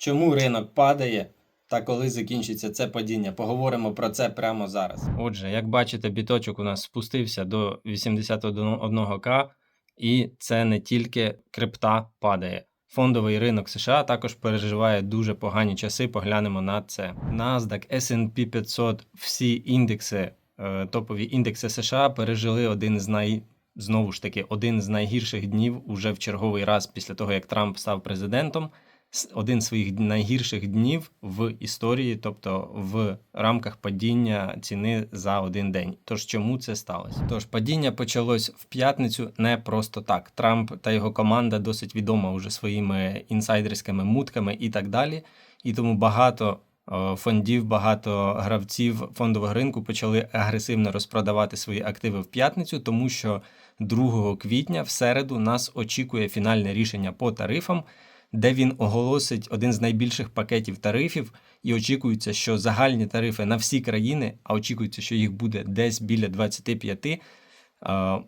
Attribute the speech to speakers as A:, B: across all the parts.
A: Чому ринок падає та коли закінчиться це падіння? Поговоримо про це прямо зараз. Отже, як бачите, біточок у нас спустився до 81к, і це не тільки крипта падає. Фондовий ринок США також переживає дуже погані часи. Поглянемо на це. NASDAQ, S&P 500, всі індекси, е, топові індекси США пережили один з най знову ж таки один з найгірших днів уже в черговий раз після того, як Трамп став президентом. Один з своїх найгірших днів в історії, тобто в рамках падіння ціни за один день. Тож чому це сталося? Тож падіння почалось в п'ятницю не просто так. Трамп та його команда досить відома уже своїми інсайдерськими мутками і так далі. І тому багато фондів, багато гравців фондового ринку почали агресивно розпродавати свої активи в п'ятницю, тому що 2 квітня в середу нас очікує фінальне рішення по тарифам, де він оголосить один з найбільших пакетів тарифів, і очікується, що загальні тарифи на всі країни, а очікується, що їх буде десь біля 25, е,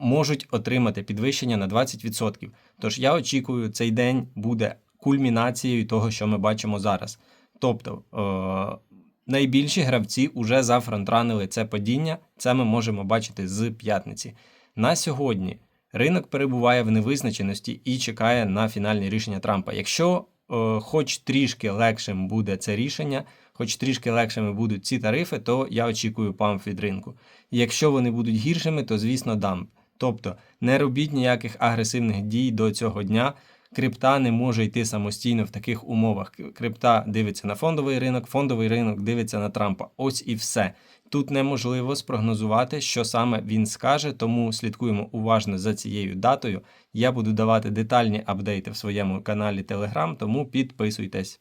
A: можуть отримати підвищення на 20%. Тож я очікую, цей день буде кульмінацією того, що ми бачимо зараз. Тобто е, найбільші гравці вже зафронтранили це падіння. Це ми можемо бачити з п'ятниці. На сьогодні ринок перебуває в невизначеності і чекає на фінальне рішення Трампа. Якщо е, хоч трішки легшим буде це рішення, хоч трішки легшими будуть ці тарифи, то я очікую памп від ринку. Якщо вони будуть гіршими, то звісно дамп. Тобто не робіть ніяких агресивних дій до цього дня. Крипта не може йти самостійно в таких умовах. Крипта дивиться на фондовий ринок, фондовий ринок дивиться на Трампа. Ось і все. Тут неможливо спрогнозувати, що саме він скаже, тому слідкуємо уважно за цією датою. Я буду давати детальні апдейти в своєму каналі Telegram, тому підписуйтесь.